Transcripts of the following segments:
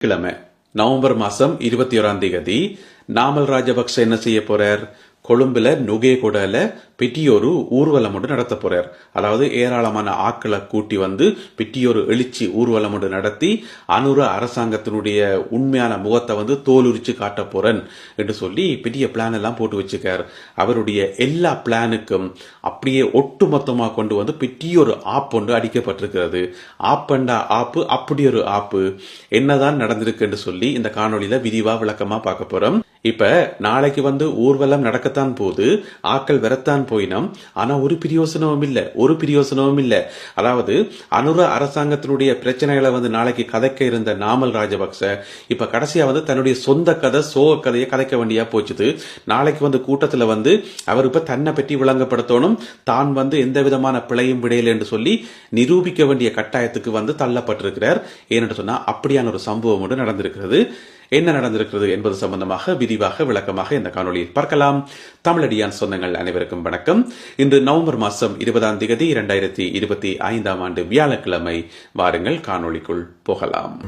கிழமை. நவம்பர் மாசம் இருபத்தி ஓராம் தேதி நாமல் ராஜபக்ச என்ன செய்ய போறார்? கொழும்புல நுகேகுடல பெட்டியொரு ஊர்வலம் ஒன்று நடத்த போறார். அதாவது ஏராளமான ஆக்களை கூட்டி வந்து பெட்டியொரு எழுச்சி ஊர்வலம் ஒன்று நடத்தி அனுர அரசாங்கத்தினுடைய உண்மையான முகத்தை வந்து தோலுரிச்சு காட்ட போறேன் என்று சொல்லி பெரிய பிளான் எல்லாம் போட்டு வச்சுக்கார் அவருடைய எல்லா பிளானுக்கும் அப்படியே ஒட்டுமொத்தமாக கொண்டு வந்து பெட்டியொரு ஆப் ஒன்று அடிக்கப்பட்டிருக்கிறது. ஆப்பண்டா ஆப்பு அப்படி ஒரு ஆப்பு. என்னதான் நடந்திருக்கு என்று சொல்லி இந்த காணொலியில விரிவா விளக்கமா பார்க்க போறோம். இப்ப நாளைக்கு வந்து ஊர்வலம் நடக்கத்தான் போது ஆக்கள் வரத்தான் போயினம் ஆனா ஒரு பிரயோசனமும் இல்ல ஒரு பிரியோசனமும் இல்ல. அதாவது அனுர அரசாங்கத்தினுடைய பிரச்சனைகளை வந்து நாளைக்கு கதைக்க இருந்த நாமல் ராஜபக்ச இப்ப கடைசியா வந்து தன்னுடைய சொந்த கதை சோக கதையை கதைக்க வேண்டியா போச்சுது. நாளைக்கு வந்து கூட்டத்துல வந்து அவர் இப்ப தன்னை பற்றி விளங்கப்படுத்தணும் தான் வந்து எந்த விதமான பிழையும் விடையில என்று சொல்லி நிரூபிக்க வேண்டிய கட்டாயத்துக்கு வந்து தள்ளப்பட்டிருக்கிறார். ஏனென்று சொன்னா அப்படியான ஒரு சம்பவம் ஒன்று நடந்திருக்கிறது. என்ன நடந்திருக்கிறது என்பது சம்பந்தமாக விரிவாக விளக்கமாக இந்த காணொலியில் பார்க்கலாம். தமிழடியான் சொந்தங்கள் அனைவருக்கும் வணக்கம். இன்று நவம்பர் மாதம் இருபதாம் தேதி இரண்டாயிரத்தி இருபத்தி ஐந்தாம் ஆண்டு வியாழக்கிழமை. வாருங்கள் காணொளிக்குள் போகலாம்.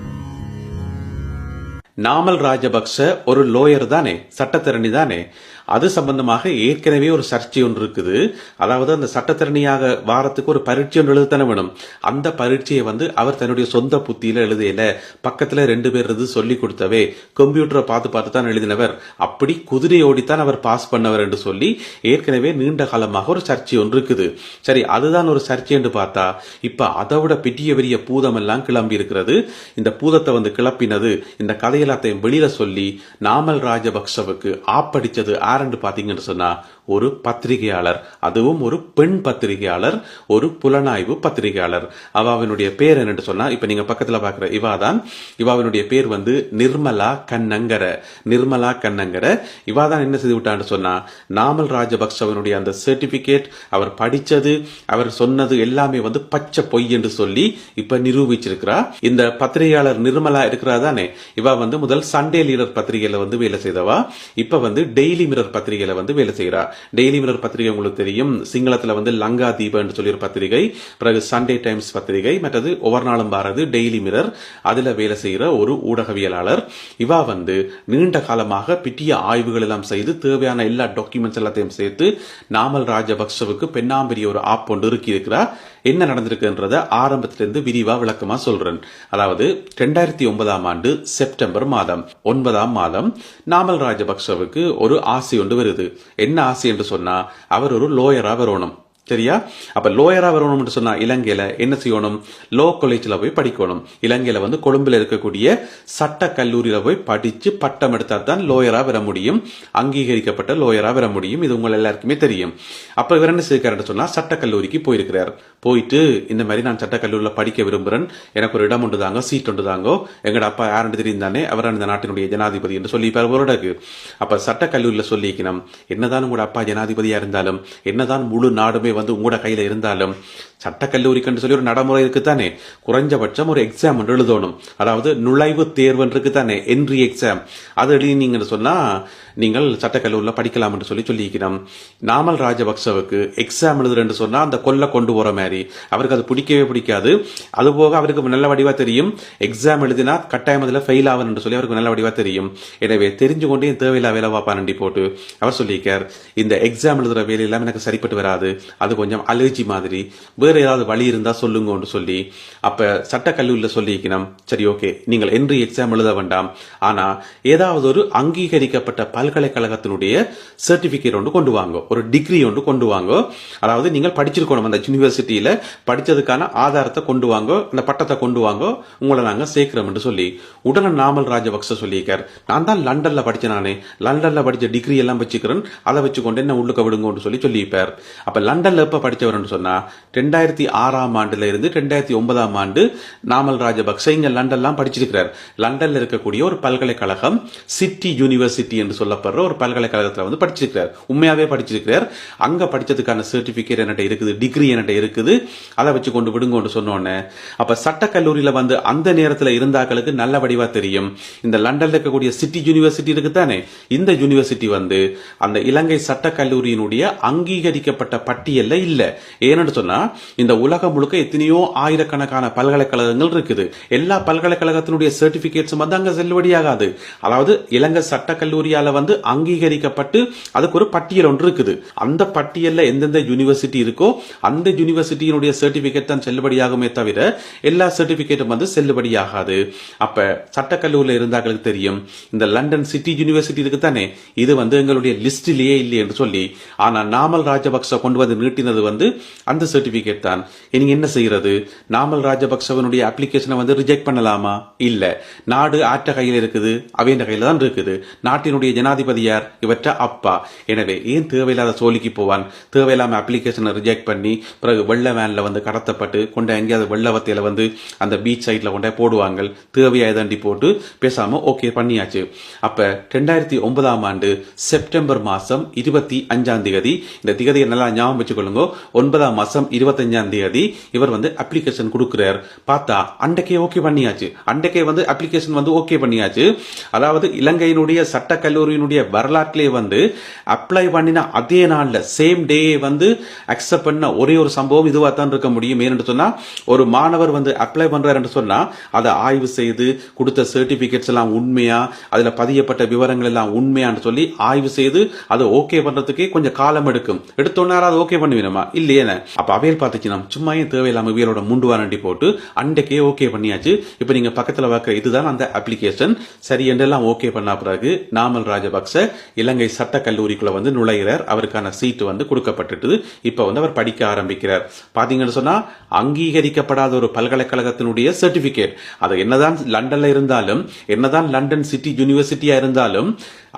நாமல் ராஜபக்ச ஒரு லோயர் தானே சட்டத்திறனி தானே? அது சம்பந்தமாக ஏற்கனவே ஒரு சர்ச்சை ஒன்று இருக்குது. அதாவது அந்த சட்டத்திறனியாக வாரத்துக்கு ஒரு பரீட்சை ஒன்று எழுதத்தானே வேணும். அந்த பரீட்சையை வந்து அவர் தன்னுடைய சொந்த புத்தியில எழுதையில பக்கத்துல ரெண்டு பேர் இருந்து சொல்லி கொடுத்தவே கம்ப்யூட்டரை பார்த்து பார்த்து தான் எழுதினவர். அப்படி குதிரை ஓடித்தான் அவர் பாஸ் பண்ணவர் என்று சொல்லி ஏற்கனவே நீண்ட காலமாக ஒரு சர்ச்சை ஒன்று இருக்குது. சரி அதுதான் ஒரு சர்ச்சை என்று பார்த்தா இப்ப அதை விட பெரிய பெரிய பூதம் எல்லாம் கிளம்பி இருக்கிறது. இந்த பூதத்தை வந்து கிளப்பினது இந்த கதையெல்லாத்தையும் வெளியில சொல்லி நாமல் ராஜபக்சவுக்கு ஆப்படிச்சது யாருன்னு பாத்தீங்கன்னு சொன்னா ஒரு பத்திரிகையாளர் அதுவும் ஒரு பெண் பத்திரிகையாளர் ஒரு புலனாய்வு பத்திரிகையாளர். அவாவினுடைய பேர் என்னென்று சொன்னா இப்ப நீங்க பக்கத்துல பாக்குற இவா தான். இவாவினுடைய பேர் வந்து நிர்மலா கண்ணங்கர. நிர்மலா கண்ணங்கர. இவா தான் என்ன செய்து விட்டான்னு சொன்னா நாமல் ராஜபக்சவனுடைய அந்த சர்டிபிகேட் அவர் படிச்சது அவர் சொன்னது எல்லாமே வந்து பச்சை பொய் என்று சொல்லி இப்ப நிரூபிச்சிருக்கிறா. இந்த பத்திரிகையாளர் நிர்மலா இருக்கிறா தானே இவா வந்து முதல் சண்டே லீடர் பத்திரிகையில வந்து வேலை செய்தவா. இப்ப வந்து டெய்லி மிரர் பத்திரிகையில வந்து வேலை செய்கிறா. டெய்லி மிரர் பத்திரிகை உங்களுக்கு தெரியும். சிங்களத்துல வந்து லங்கா தீப என்று சொல்லி ஒரு பத்திரிகை. பிறகு சண்டே டைம்ஸ் பத்திரிகை. மற்றது ஒவ்வொரு நாளும் பாரது டெய்லி மிரர் அதில் வேலை செய்யற ஒரு ஊடகவியலாளர். இவா வந்து நீண்ட காலமாக பிட்டிய ஆய்வுகள் எல்லாம் செய்து தேவையான எல்லா டாக்குமெண்ட்ஸ் எல்லாத்தையும் சேர்த்து நாமல் ராஜபக்சவுக்கு பெண்ணாம்பெரிய ஒரு ஆப் ஒன்று இருக்கி இருக்கிறா என்ன நடந்திருக்குன்றத ஆரம்பத்திலிருந்து விரிவா விளக்கமா சொல்றேன். அதாவது ரெண்டாயிரத்தி ஒன்பதாம் ஆண்டு செப்டம்பர் மாதம் ஒன்பதாம் மாதம் நாமல் ராஜபக்சவுக்கு ஒரு ஆசை ஒன்று வருது. என்ன ஆசை? என்று சொன்னா அவர் ஒரு லோயரா வரணும். சரியா அப்ப லோயரா வரணும்னு சொன்னா இலங்கையில என்ன செய்யணும்? லோ காலேஜ்ல போய் படிக்கணும். இலங்கையில வந்து கொழும்புல இருக்கக்கூடிய சட்ட கல்லூரியில போய் படிச்சு பட்டம் எடுத்தா தான் லோயரா வர முடியும். அங்கீகரிக்கப்பட்ட லோயரா வர முடியும். இது உங்க எல்லாருக்குமே தெரியும். அப்ப இவர் என்ன செய்கிறார் சொன்னா சட்ட கல்லூரிக்கு போயிருக்கிறார். போயிட்டு இந்த மாதிரி நான் சட்ட கல்லூரியில படிக்க விரும்புறேன். எனக்கு ஒரு இடம் உண்டுதாங்க சீட் உண்டுதாங்க எங்கட அப்பா யாருன்னு தெரியும் தானே அவர் இந்த நாட்டினுடைய ஜனாதிபதி என்று சொல்லிப்பார் ஒருடக்கு அப்ப சட்ட கல்லூரியில சொல்லிக்கணும். என்னதான் உங்களோட அப்பா ஜனாதிபதியா இருந்தாலும் என்னதான் முழு நாடுமே வந்து உங்களோட கையில் இருந்தாலும் சட்டக்கல்லூரிக்குன்னு சொல்லி ஒரு நடைமுறை இருக்கு தானே குறைஞ்சபட்சம் ஒரு எக்ஸாம் ஒன்று எழுதணும். அதாவது நுழைவு தேர்வு தானே என்ட்ரி எக்ஸாம் அது எழுதினீங்கன்னு சொன்னால் நீங்கள் சட்டக்கல்லூரியில் படிக்கலாம் என்று சொல்லி சொல்லியிருக்கிறோம். நாமல் ராஜபக்சவுக்கு எக்ஸாம் எழுதுறேன்னு சொன்னால் அந்த கொல்ல கொண்டு போகிற மாதிரி. அவருக்கு அது பிடிக்கவே பிடிக்காது. அதுபோக அவருக்கு நல்ல வடிவாக தெரியும். எக்ஸாம் எழுதினா கட்டாயம் அதில் ஃபெயில் ஆகணும்னு சொல்லி அவருக்கு நல்ல வடிவாக தெரியும். எனவே தெரிஞ்சு கொண்டே தேவையில்லா வேலை வாப்பானண்டி போட்டு அவர் சொல்லியிருக்கார். இந்த எக்ஸாம் எழுதுகிற வேலையெல்லாம் எனக்கு சரிப்பட்டு வராது. அது கொஞ்சம் அலர்ஜி மாதிரி. வேறு ஏதாவது வழி இருந்தால் சொல்லுங்கன்னு சொல்லி அப்போ சட்டக்கல்லூரியில் சொல்லியிருக்கணும் சரி ஓகே நீங்கள் என்று எக்ஸாம் எழுத வேண்டாம். ஆனால் ஏதாவது ஒரு அங்கீகரிக்கப்பட்ட பல்கலைக்கழகத்தினுடைய சர்டிபிகேட் ஒன்று கொண்டு வாங்க. ஒரு டிகிரி ஒன்று கொண்டு வாங்க. அதாவது நீங்கள் படிச்சிருக்கணும் அந்த யூனிவர்சிட்டியில் படித்ததுக்கான ஆதாரத்தை கொண்டு வாங்க. அந்த பட்டத்தை கொண்டு வாங்க. உங்களை நாங்கள் சேர்க்கிறோம் என்று சொல்லி. உடனே நாமல் ராஜபக்ச சொல்லியிருக்கார். நான் தான் லண்டனில் படிச்சேன் நானே. லண்டன்ல படிச்ச டிகிரி எல்லாம் வச்சுக்கிறேன். அதை வச்சுக்கொண்டு என்ன உள்ளுக்க விடுங்கன்னு சொல்லி சொல்லியிருப்பார். அப்ப லண்டனில் எப்ப படித்தவர்னு சொன்னா ரெண்டாயிரத்தி ஆறாம் ஆண்டுல இருந்து ரெண்டாயிரத்தி ஒன்பதாம் ஆண்டு நாமல் ராஜபக்ச இங்கே லண்டன்லாம் படிச்சிருக்கிறார். லண்டன்ல இருக்கக்கூடிய ஒரு பல்கலைக்கழகம் சிட்டி யூனிவர்சிட்டி என்று சொல்ல சொல்லப்படுற ஒரு பல்கலைக்கழகத்தில் வந்து படிச்சிருக்கிறார். உண்மையாவே படிச்சிருக்கிறார். அங்க படிச்சதுக்கான சர்டிபிகேட் என்கிட்ட இருக்குது டிகிரி என்கிட்ட இருக்குது. அதை வச்சு கொண்டு விடுங்கன்னு சொன்னோன்னே அப்போ சட்ட வந்து அந்த நேரத்தில் இருந்தாக்களுக்கு நல்ல வடிவா தெரியும். இந்த லண்டனில் இருக்கக்கூடிய சிட்டி யூனிவர்சிட்டி இருக்கு தானே இந்த யூனிவர்சிட்டி வந்து அந்த இலங்கை சட்ட கல்லூரியினுடைய அங்கீகரிக்கப்பட்ட பட்டியல் இல்லை. ஏன்னு சொன்னா இந்த உலகம் முழுக்க எத்தனையோ ஆயிரக்கணக்கான பல்கலைக்கழகங்கள் இருக்குது. எல்லா பல்கலைக்கழகத்தினுடைய சர்டிஃபிகேட்ஸும் வந்து அங்க செல்லுபடியாகாது. அதாவது இலங்கை சட்டக்கல்லூரியால் வந்து அங்கீகரிக்கப்பட்டு அதுக்கு ஒரு பட்டியல் ஒன்று இருக்குது. அந்த பட்டியலில் எந்தெந்த யூனிவர்சிட்டி இருக்கோ அந்த யூனிவர்சிட்டியினுடைய சர்டிபிகேட் தான் செல்லுபடியாகுமே தவிர எல்லா சர்டிபிகேட்டும் வந்து செல்லுபடியாகாது. அப்ப சட்டக்கல்லூரியில் இருந்தாங்களுக்கு தெரியும் இந்த லண்டன் சிட்டி யூனிவர்சிட்டி இருக்கு தானே இது வந்து எங்களுடைய லிஸ்டிலேயே இல்லை என்று சொல்லி ஆனால் நாமல் ராஜபக்ச கொண்டு வந்து நீட்டினது வந்து அந்த சர்டிபிகேட் தான். நீங்க என்ன செய்யறது? நாமல் ராஜபக்சவனுடைய அப்ளிகேஷனை வந்து ரிஜெக்ட் பண்ணலாமா? இல்ல. நாடு ஆற்ற கையில் இருக்குது அவையின் கையில் தான் இருக்குது. நாட்டினுடைய ஜனாதிபதி யார்? இவற்ற அப்பா. எனவே ஏன் தேவையில்லாத சோழிக்கு போவான்? தேவையில்லாம அப்ளிகேஷனை ரிஜெக்ட் பண்ணி பிறகு வெள்ள வேன்ல வந்து கடத்தப்பட்டு கொண்ட எங்கேயாவது வெள்ளவத்தையில வந்து அந்த பீச் சைட்ல கொண்டே போடுவாங்க தேவையா தண்டி போட்டு பேசாம ஓகே பண்ணியாச்சு. அப்ப ரெண்டாயிரத்தி ஒன்பதாம் ஆண்டு செப்டம்பர் மாசம் இருபத்தி அஞ்சாம் தேதி இந்த திகதியை நல்லா ஞாபகம் வச்சுக்கொள்ளுங்க ஒன்பதாம் மாசம் இருபத்தஞ்சாம் தேதி இவர் வந்து அப்ளிகேஷன் கொடுக்குறார். பார்த்தா அண்டைக்கே ஓகே பண்ணியாச்சு. அண்டைக்கே வந்து அப்ளிகேஷன் வந்து ஓகே பண்ணியாச்சு. அதாவது இலங்கையினுடைய சட்ட கல்லூரியினுடைய வரலாற்றிலே வந்து அப்ளை பண்ணின அதே நாளில் சேம் டே வந்து அக்செப்ட் பண்ண ஒரே ஒரு சம்பவம் இதுவாக தான் இருக்க முடியும். ஏன்னு சொன்னால் ஒரு மாணவர் வந்து அப்ளை பண்ணுறாரு என்று சொன்னால் அதை ஆய்வு செய்து கொடுத்த சர்டிஃபிகேட்ஸ் எல்லாம் உண்மையா அதில் பதியப்பட்ட விவரங்கள் எல்லாம் உண்மையான்னு சொல்லி ஆய்வு செய்து அதை ஓகே பண்ணுறதுக்கே கொஞ்சம் காலம் எடுக்கும். எடுத்தோன்னா அதை ஓகே பண்ணுவீனமா இல்லையே அப்போ அவையல் பார்த்துச்சுன்னா சும்மா ஏன் தேவையில்லாம வீரோட முண்டு வாரண்டி போட்டு அன்றைக்கே ஓகே பண்ணியாச்சு. இப்போ நீங்கள் பக்கத்தில் பார்க்குற இதுதான் அந்த அப்ளிகேஷன் சரி என்றெல்லாம் ஓகே பண்ண பிறகு நாமல் ராஜபக்ச இலங்கை சட்ட கல்லூரிக்குள்ள வந்து நுழைகிறார் அவருக்கான சீட்டு வந்து கொடுக்கப்பட்டுட்டு இப்போ வந்து அவர் படிக்க ஆரம்பிக்கிறார். பாத்தீங்கன்னு சொன்னா அங்கீகரிக்கப்படாத ஒரு பல்கலைக்கழகத்தினுடைய சர்டிபிகேட் அது என்னதான் லண்டன்ல இருந்தாலும் என்னதான் லண்டன் சிட்டி யூனிவர்சிட்டியா இருந்தாலும்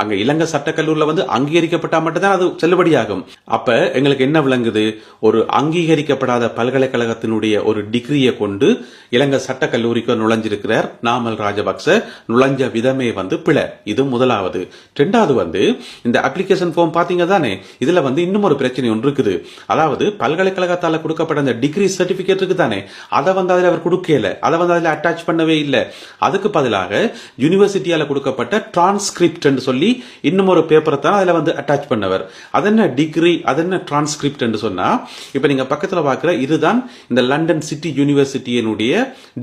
அங்க இலங்கை சட்டக்கல்லூரில வந்து அங்கீகரிக்கப்பட்டா மட்டும்தான் அது செல்லுபடியாகும். அப்ப எங்களுக்கு என்ன விளங்குது? ஒரு அங்கீகரிக்கப்படாத பல்கலைக்கழகத்தினுடைய ஒரு டிகிரியை கொண்டு இலங்கை சட்டக்கல்லூரிக்கு நுழைஞ்சிருக்கிறார். நாமல் ராஜபக்ச நுழைஞ்ச விதமே வந்து பிழை. இது முதலாவது. ரெண்டாவது வந்து இந்த அப்ளிகேஷன் ஃபார்ம் பார்த்தீங்க தானே? இதில் வந்து இன்னும் ஒரு பிரச்சனை ஒன்று இருக்குது. அதாவது பல்கலைக்கழகத்தால் கொடுக்கப்பட்ட அந்த டிகிரி சர்டிஃபிகேட் இருக்கு தானே? அதை வந்து அதில் அவர் கொடுக்கல. அதை வந்து அதில் அட்டாச் பண்ணவே இல்லை. அதுக்கு பதிலாக யூனிவர்சிட்டியால் கொடுக்கப்பட்ட டிரான்ஸ்கிரிப்ட்னு சொல்லி இன்னும் ஒரு பேப்பரை தான் அதில் வந்து அட்டாச் பண்ணவர். அது என்ன டிகிரி அது என்ன டிரான்ஸ்கிரிப்ட்னு சொன்னால் இப்போ நீங்கள் பக்கத்தில் பார்க்குற இதுதான் இந்த லண்டன் சிட்டி யூனிவர்சிட்டியினுடைய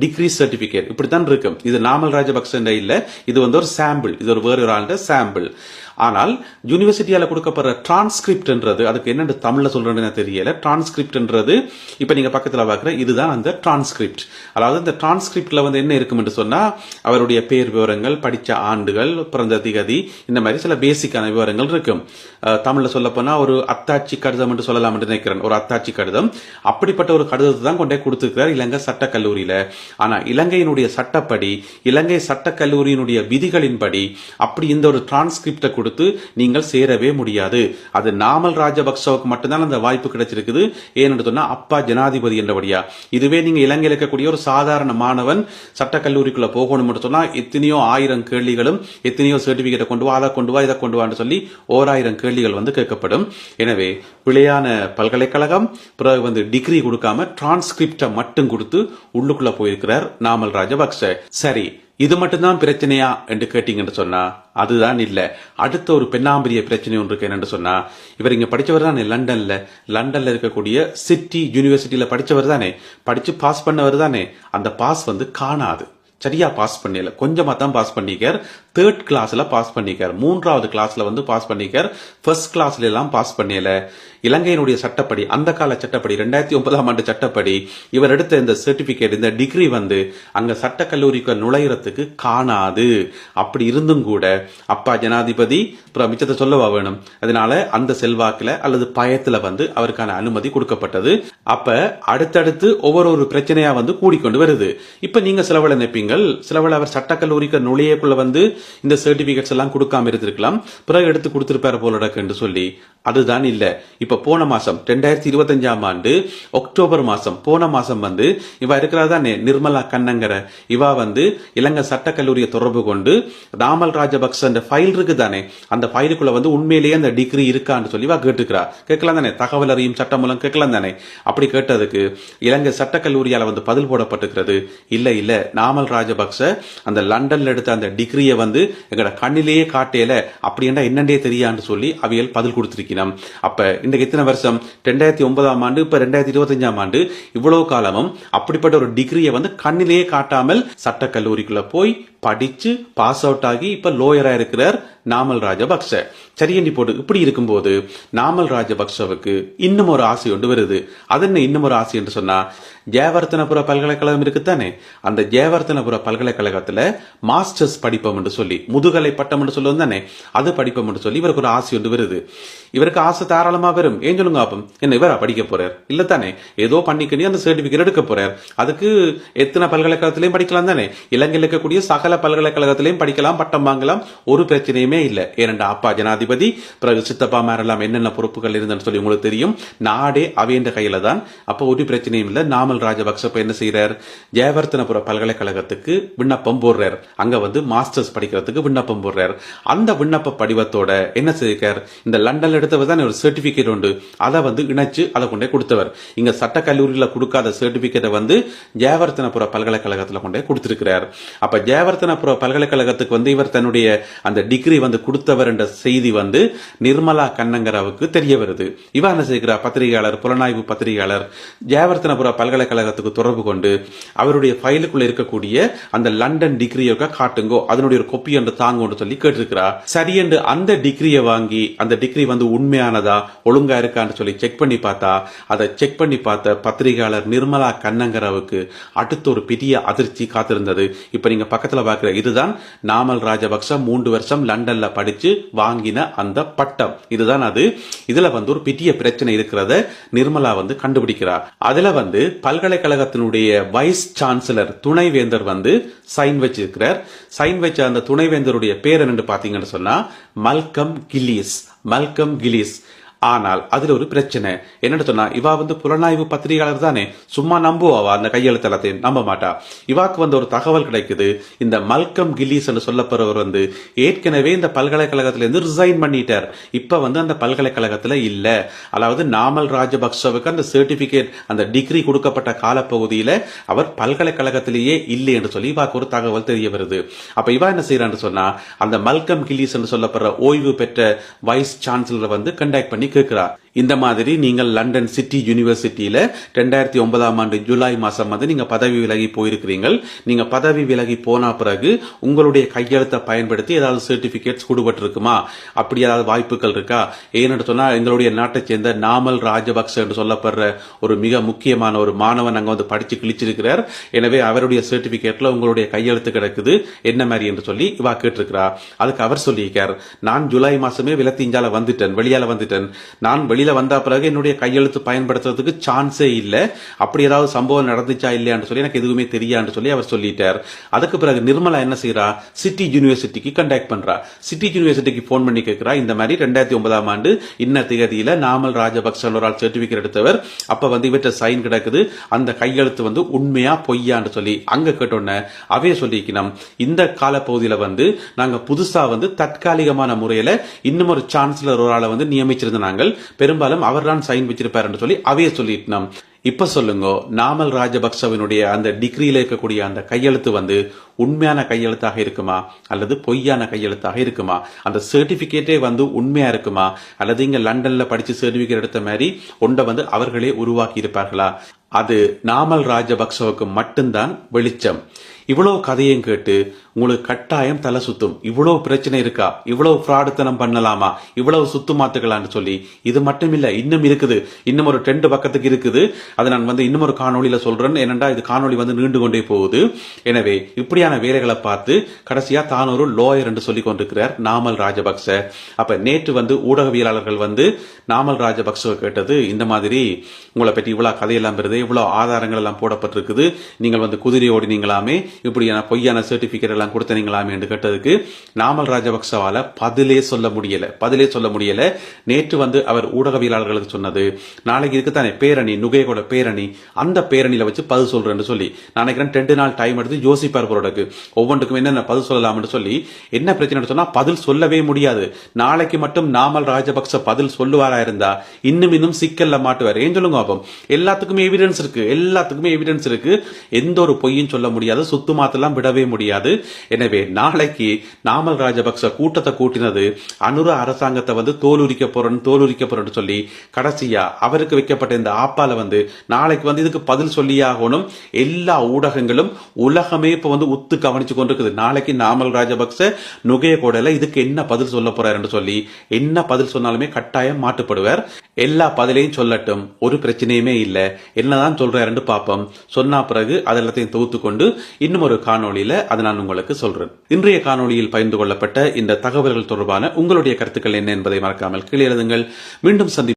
டிகிரி சர்டிஃபிகேட் இப்படி தான் இருக்கும் இது நாமல் ராஜபக்சண்டே இல்லை. இது வந்து ஒரு சாம்பிள் இது ஒரு வேறு ஒரு ஆளுடைய சாம்பிள் Merci. ஆனால் யூனிவர்சிட்டியால கொடுக்கப்படுற டிரான்ஸ்கிரிப்ட்ன்றது அதுக்கு என்னென்னு தமிழ்ல சொல்றேன்னு தெரியல. டிரான்ஸ்கிரிப்ட்ன்றது இப்போ நீங்க பக்கத்துல பார்க்குற இதுதான் அந்த டிரான்ஸ்கிரிப்ட் அதாவது இந்த டிரான்ஸ்கிரிப்ட்ல வந்து என்ன இருக்கும் என்று சொன்னா அவருடைய பேர் விவரங்கள் படிச்ச ஆண்டுகள் பிறந்த திகதி இந்த மாதிரி சில பேசிக்கான விவரங்கள் இருக்கும். தமிழில் தமிழ்ல சொல்ல போனா ஒரு அத்தாட்சி கடிதம் என்று சொல்லலாம் என்று நினைக்கிறேன். ஒரு அத்தாட்சி கடிதம். அப்படிப்பட்ட ஒரு கடிதத்தை தான் கொண்டே கொடுத்திருக்கிறார் இலங்கை சட்ட கல்லூரியில ஆனா இலங்கையினுடைய சட்டப்படி இலங்கை சட்ட கல்லூரியினுடைய விதிகளின்படி அப்படி இந்த ஒரு டிரான்ஸ்கிரிப்டை கொடுத்து நீங்கள் சேரவே முடியாது. அது நாமல் ராஜபக்சவுக்கு மட்டும்தான் அந்த வாய்ப்பு கிடைச்சிருக்குது. ஏன்னு சொன்னா அப்பா ஜனாதிபதி என்றபடியா. இதுவே நீங்க இலங்கையில் இருக்கக்கூடிய ஒரு சாதாரண மாணவன் சட்டக்கல்லூரிக்குள்ளே போகணும்னு சொன்னா எத்தனையோ ஆயிரம் கேள்விகளும் எத்தனையோ சர்டிஃபிகேட்டை கொண்டு வா அதை கொண்டு வா இதை கொண்டு வான்னு சொல்லி ஓராயிரம் கேள்விகள் வந்து கேட்கப்படும். எனவே பிழையான பல்கலைக்கழகம் பிறகு வந்து டிகிரி கொடுக்காம டிரான்ஸ்கிரிப்டை மட்டும் கொடுத்து உள்ளுக்குள்ள போயிருக்கிறார் நாமல் ராஜபக்ச. சரி இது மட்டும்தான் பிரச்சனையா என்று கேட்டீங்கன்னு சொன்னா அதுதான் இல்ல. அடுத்த ஒரு பெண்ணாம்பரிய பிரச்சனை ஒன்று இருக்கு என்னன்னு சொன்னா இவர் இங்க படிச்சவர் தானே லண்டன்ல. லண்டன்ல இருக்கக்கூடிய சிட்டி யூனிவர்சிட்டியில படிச்சவர் தானே. படிச்சு பாஸ் பண்ணவர் தானே. அந்த பாஸ் வந்து காணாது. சரியா பாஸ் பண்ணல கொஞ்சமா தான் பாஸ் பண்ணிக்கார். தேர்ட் கிளாஸ்ல பாஸ் பண்ணிக்கார். மூன்றாவது கிளாஸ்ல வந்து பாஸ் பண்ணிக்கார். ஃபர்ஸ்ட் கிளாஸ்ல எல்லாம் பாஸ் பண்ணல இலங்கையினுடைய சட்டப்படி அந்த கால சட்டப்படி ரெண்டாயிரத்தி ஒன்பதாம் ஆண்டு சட்டப்படி இவர் எடுத்த இந்த சர்டிபிகேட் இந்த டிகிரி வந்து அங்க சட்டக்கல்லூரிக்கு நுழையிறதுக்கு காணாது. அப்படி இருந்தும் கூட அப்பா ஜனாதிபதி அப்புறம் மிச்சத்தை சொல்லவா வேணும்? அதனால அந்த செல்வாக்குல அல்லது பயத்துல வந்து அவருக்கான அனுமதி கொடுக்கப்பட்டது. அப்ப அடுத்தடுத்து ஒவ்வொரு ஒரு பிரச்சனையா வந்து கூடிக்கொண்டு வருது. இப்ப நீங்க சிலவள நினைப்பீங்கள் சிலவள அவர் சட்டக்கல்லூரிக்கு நுழையக்குள்ள வந்து இந்த சர்டிபிகேட்ஸ் எல்லாம் கொடுக்காம இருந்திருக்கலாம். பிறகு எடுத்து கொடுத்திருப்பாரு போல என்று சொல்லி. அதுதான் இல்ல. இப்ப போன மாசம் ரெண்டாயிரத்தி இருபத்தஞ்சாம் ஆண்டு அக்டோபர் மாசம் போன மாசம் வந்து இவ இருக்கிறதா நிர்மலா கண்ணங்கர. இவா வந்து இலங்கை சட்டக்கல்லூரியை தொடர்பு கொண்டு ராமல் ராஜபக்ச அந்த ஃபைல் இருக்கு தானே. அந்த ஃபைலுக்குள்ள வந்து உண்மையிலேயே அந்த டிகிரி இருக்கான்னு சொல்லி வா கேட்டுக்கிறா கேட்கலாம் தானே? தகவல் அறியும் சட்டம் மூலம் கேட்கலாம் தானே? அப்படி கேட்டதுக்கு இலங்கை சட்டக்கல்லூரியால் கல்லூரியால வந்து பதில் போடப்பட்டுக்கிறது இல்லை இல்லை. நாமல் ராஜபக்ச அந்த லண்டன்ல எடுத்த அந்த டிகிரியை வந்து எங்கட கண்ணிலேயே காட்டேல. அப்படின்னா என்னண்டே தெரியான்னு சொல்லி அவியல் பதில் கொடுத்துருக்கணும் அப்ப இன்றைக்கு எத்தனை வருஷம்? ரெண்டாயிரத்தி ஒன்பதாம் ஆண்டு இப்ப ரெண்டாயிரத்தி இருபத்தஞ்சாம் ஆண்டு. இவ்வளவு காலமும் அப்படிப்பட்ட ஒரு டிகிரியை வந்து கண்ணிலேயே காட்டாமல் சட்டக்கல்லூரிக்குள்ள போய் படிச்சு பாஸ் அவுட் ஆகி இப்ப லோயரா இருக்கிறார். நாமல் ராஜபக்ச. சரியண்டி போட்டு இப்படி இருக்கும்போது நாமல் ராஜபக்சவுக்கு இன்னும் ஒரு ஆசை ஒன்று வருது. அது என்ன இன்னும் ஒரு ஆசை என்று சொன்னா ஜெயவர்த்தனபுர பல்கலைக்கழகம் இருக்குத்தானே? அந்த ஜெயவர்த்தனபுர பல்கலைக்கழகத்துல மாஸ்டர்ஸ் படிப்போம் என்று சொல்லி முதுகலை பட்டம் என்று சொல்லுவோம் தானே? அது படிப்போம் என்று சொல்லி இவருக்கு ஒரு ஆசை ஒன்று வருது. இவருக்கு ஆசை தாராளமா வரும். ஏன் சொல்லுங்க ஆப்பம் என்ன இவரா படிக்க போறார்? இல்லை தானே? ஏதோ பண்ணிக்கணி அந்த சர்டிபிகேட் எடுக்க போறார். அதுக்கு எத்தனை பல்கலைக்கழகத்திலையும் படிக்கலாம் தானே? இலங்கையில் இருக்கக்கூடிய சகல பல்கலைக்கழகத்திலையும் படிக்கலாம் பட்டம் வாங்கலாம். ஒரு பிரச்சனையுமே இல்லை. ஏனென்றா அப்பா ஜனாதிபதி பிறகு சித்தப்பா மேரெல்லாம் என்னென்ன பொறுப்புகள் இருந்தன்னு சொல்லி உங்களுக்கு தெரியும். நாடே அவையன்ற கையில தான். அப்போ ஒரு பிரச்சனையும் இல்லை. நாமல் ராஜபக்ச என்ன செய்யறார் ஜெயவர்த்தனபுர பல்கலைக்கழகத்துக்கு விண்ணப்பம் போடுறார். அங்க வந்து மாஸ்டர்ஸ் படிக்கிறதுக்கு விண்ணப்பம் போடுறார். அந்த விண்ணப்ப படிவத்தோட என்ன செய்கிறார் இந்த லண்டன்ல எடுத்தவர் தான் ஒரு சர்டிபிகேட் உண்டு. அதை வந்து இணைச்சு அதை கொண்டே கொடுத்தவர். இங்க சட்ட கல்லூரியில கொடுக்காத சர்டிபிகேட்டை வந்து ஜெயவர்த்தனபுர பல்கலைக்கழகத்துல கொண்டே கொடுத்திருக்கிறார். அப்ப ஜெயவர்த்தனபுர பல்கலைக்கழகத்துக்கு வந்து இவர் தன்னுடைய அந்த டிகிரி வந்து கொடுத்தவர் என்ற செய்தி வந்து நிர்மலா கண்ணங்கராவுக்கு தெரிய வருது. இவ என்ன செய்கிறார்? பத்திரிகையாளர் புலனாய்வு பத்திரிகையாளர். ஜெயவர்த்தனபுர பல்கலைக்கழகத்துக்கு தொடர்பு கொண்டு அவருடைய ஃபைலுக்குள்ள இருக்கக்கூடிய அந்த லண்டன் டிகிரியை காட்டுங்கோ அதனுடைய ஒரு கொப்பி என்று தாங்கன்னு சொல்லி கேட்டிருக்கிறா. சரி என்று அந்த டிகிரியை வாங்கி அந்த டிகிரி வந்து உண்மையானதா ஒழுங்கா இருக்கான்னு சொல்லி செக் பண்ணி பார்த்தா அதை செக் பண்ணி பார்த்த பத்திரிகையாளர் நிர்மலா கண்ணங்கராவுக்கு அடுத்த ஒரு பெரிய அதிர்ச்சி காத்திருந்தது. இப்ப நீங்க பக்கத்துல பாக்குற இதுதான் நாமல் ராஜபக்ச மூன்று வருஷம் லண்டன்ல படிச்சு வாங்கின அந்த பட்டம். இதுதான் அது. இதுல வந்து ஒரு பெரிய பிரச்சனை இருக்கிறத நிர்மலா வந்து கண்டுபிடிக்கிறார் அதுல வந்து பல்கலைக்கழகத்தினுடைய வைஸ் சான்சலர் துணைவேந்தர் வந்து சைன் வச்சிருக்கிறார். சைன் வச்ச அந்த துணைவேந்தருடைய பேர் என்னன்னு பாத்தீங்கன்னு சொன்னா மல்கம் கிலீஸ் மல்கம் கிலீஸ் ஆனால் அதுல ஒரு பிரச்சனை. என்னன்னு சொன்னா இவா வந்து புலனாய்வு பத்திரிகையாளர் தானே. சும்மா நம்புவா அந்த கையெழுத்தலத்தையும் நம்ப மாட்டா. இவாக்கு வந்து ஒரு தகவல் கிடைக்குது. இந்த மல்கம் கில்லிஸ் என்று சொல்லப்படுறவர் வந்து ஏற்கனவே இந்த பல்கலைக்கழகத்திலிருந்து ரிசைன் பண்ணிட்டார். இப்ப வந்து அந்த பல்கலைக்கழகத்துல இல்ல. அதாவது நாமல் ராஜபக்சவுக்கு அந்த சர்டிபிகேட் அந்த டிகிரி கொடுக்கப்பட்ட காலப்பகுதியில அவர் பல்கலைக்கழகத்திலேயே இல்லை என்று சொல்லி இவாக்கு ஒரு தகவல் தெரிய வருது. அப்ப இவா என்ன செய்யறான்னு சொன்னா அந்த மல்கம் கில்லிஸ் என்று சொல்லப்படுற ஓய்வு பெற்ற வைஸ் சான்சலரை வந்து கண்டாக்ட் பண்ணி கேட்கிறா இந்த மாதிரி நீங்கள் லண்டன் சிட்டி யூனிவர்சிட்டியில ரெண்டாயிரத்தி ஒன்பதாம் ஆண்டு ஜூலை மாசம் வந்து நீங்க பதவி விலகி போயிருக்கிறீங்கள் நீங்க பதவி விலகி போன பிறகு உங்களுடைய கையெழுத்தை பயன்படுத்தி ஏதாவது சர்டிபிகேட்ஸ் கொடுபட்டிருக்குமா? அப்படி ஏதாவது வாய்ப்புகள் இருக்கா? ஏன்னு சொன்னா எங்களுடைய நாட்டை சேர்ந்த நாமல் ராஜபக்ச என்று சொல்லப்படுற ஒரு மிக முக்கியமான ஒரு மாணவன் அங்க வந்து படிச்சு கிழிச்சிருக்கிறார். எனவே அவருடைய சர்டிபிகேட்ல உங்களுடைய கையெழுத்து கிடக்குது. என்ன மாதிரி என்று சொல்லி இவா கேட்டிருக்கிறார் அதுக்கு அவர் சொல்லியிருக்கார். நான் ஜூலை மாசமே விலத்திஞ்சால வந்துட்டேன் வெளியால வந்துட்டேன். நான் வெளியில வந்த பிறகு என்னுடைய கையெழுத்து பயன்படுத்துறதுக்கு சான்ஸே இல்லை. அப்படி ஏதாவது சம்பவம் நடந்துச்சா இல்லையான்னு சொல்லி எனக்கு எதுவுமே தெரியான்னு சொல்லி அவர் சொல்லிட்டார். அதுக்கு பிறகு நிர்மலா என்ன செய்யறா சிட்டி யூனிவர்சிட்டிக்கு கண்டாக்ட் பண்றா. சிட்டி யூனிவர்சிட்டிக்கு போன் பண்ணி கேட்கிறா இந்த மாதிரி ரெண்டாயிரத்தி ஒன்பதாம் ஆண்டு இன்ன திகதியில நாமல் ராஜபக்ச ஒரு ஆள் சர்டிபிகேட் எடுத்தவர். அப்ப வந்து இவற்றை சைன் கிடக்குது. அந்த கையெழுத்து வந்து உண்மையா பொய்யான்னு சொல்லி அங்க கேட்டோன்ன அவைய சொல்லிக்கணும். இந்த காலப்பகுதியில வந்து நாங்க புதுசா வந்து தற்காலிகமான முறையில இன்னும் ஒரு சான்சலர் ஒரு ஆளை வந்து நியமிச்சிருந்தாங்க பெரும்பாலும் அவர் தான் சைன் வச்சிருப்பாருன்னு சொல்லி அவைய சொல்லிட்டோம். இப்ப சொல்லுங்க நாமல் ராஜபக்சவினுடைய அந்த டிகிரியில இருக்கக்கூடிய அந்த கையெழுத்து வந்து உண்மையான கையெழுத்தாக இருக்குமா? அல்லது பொய்யான கையெழுத்தாக இருக்குமா? அந்த சர்டிபிகேட்டே வந்து உண்மையா இருக்குமா? அல்லது இங்க லண்டன்ல படிச்சு சர்டிபிகேட் எடுத்த மாதிரி ஒன்றை வந்து அவர்களே உருவாக்கி இருப்பார்களா அது நாமல் ராஜபக்சவுக்கு மட்டும்தான் வெளிச்சம். இவ்வளவு கதையும் கேட்டு உங்களுக்கு கட்டாயம் தலை சுத்தும். இவ்வளவு பிரச்சனை இருக்கா? இவ்வளவு ஃப்ராடுத்தனம் பண்ணலாமா? இவ்வளவு சுத்து மாத்துக்கலாம்னு சொல்லி இது மட்டும் இல்ல இன்னும் இருக்குது. இன்னும் ஒரு ரெண்டு பக்கத்துக்கு இருக்குது. அதை நான் வந்து இன்னும் ஒரு காணொளியில சொல்றேன். ஏனென்றா இது காணொளி வந்து நீண்டு கொண்டே போகுது. எனவே இப்படியான வேலைகளை பார்த்து கடைசியா தான் ஒரு லோயர் என்று சொல்லி கொண்டிருக்கிறார் நாமல் ராஜபக்ச. அப்ப நேற்று வந்து ஊடகவியலாளர்கள் வந்து நாமல் ராஜபக்சவை கேட்டது இந்த மாதிரி உங்களை பற்றி இவ்வளவு கதையெல்லாம் வருது இவ்வளவு ஆதாரங்கள் எல்லாம் போடப்பட்டிருக்குது. நீங்கள் வந்து குதிரை ஓடினீங்களாமே இப்படியான பொய்யான சர்டிபிகேட் எல்லாம் கொடுத்தனீங்களாம் என்று கேட்டதுக்கு நாமல் ராஜபக்சவால பதிலே சொல்ல முடியல பதிலே சொல்ல முடியல. நேற்று வந்து அவர் ஊடகவியலாளர்களுக்கு சொன்னது நாளைக்கு இருக்குத்தானே பேரணி நுகையகோட பேரணி அந்த பேரணியில வச்சு பதில் சொல்றேன்னு சொல்லி. நான் நினைக்கிறேன் ரெண்டு நாள் டைம் எடுத்து யோசிப்பார் போறதுக்கு ஒவ்வொன்றுக்கும் என்னென்ன பதில் சொல்லலாம்னு சொல்லி என்ன பிரச்சனை சொன்னா பதில் சொல்லவே முடியாது. நாளைக்கு மட்டும் நாமல் ராஜபக்ச பதில் சொல்லுவாரா இருந்தா இன்னும் இன்னும் சிக்கல்ல மாட்டுவார். ஏன் சொல்லுங்க அப்போ எல்லாத்துக்குமே எவிடன்ஸ் இருக்கு எல்லாத்துக்குமே எவிடன்ஸ் இருக்கு. எந்த ஒரு பொய்யும் சொல்ல முடியாது சுத்து மாத்தெல்லாம் விடவே முடியாது. எனவே நாளைக்கு நாமல் ராஜபக்ச கூட்டத்தை கூட்டினது அனுர அரசாங்கத்தை வந்து தோலுரிக்க போறேன்னு தோலுரிக்க போறேன்னு சொல்லி கடைசியா அவருக்கு வைக்கப்பட்ட இந்த ஆப்பால வந்து நாளைக்கு வந்து இதுக்கு பதில் சொல்லியாகணும் எல்லா ஊடகங்களும் உலகமே இப்ப வந்து உத்து கவனிச்சு கொண்டிருக்குது. நாளைக்கு நாமல் ராஜபக்ச நுகைய கோடையில இதுக்கு என்ன பதில் சொல்ல போறாருன்னு சொல்லி என்ன பதில் சொன்னாலுமே கட்டாயம் மாட்டுப்படுவார். எல்லா பதிலையும் சொல்லட்டும். ஒரு பிரச்சனையுமே இல்ல. என்னதான் சொல்றாருன்னு பார்ப்போம். சொன்னா பிறகு அதெல்லாத்தையும் தொகுத்து கொண்டு இன்னும் ஒரு காணொளியில அதை நான் உங்களை உங்களுக்கு சொல்றேன். இன்றைய காணொளியில் பகிர்ந்து கொள்ளப்பட்ட இந்த தகவல்கள் தொடர்பான உங்களுடைய கருத்துக்கள் என்ன என்பதை மறக்காமல் கீழே எழுதுங்கள். மீண்டும் சந்தி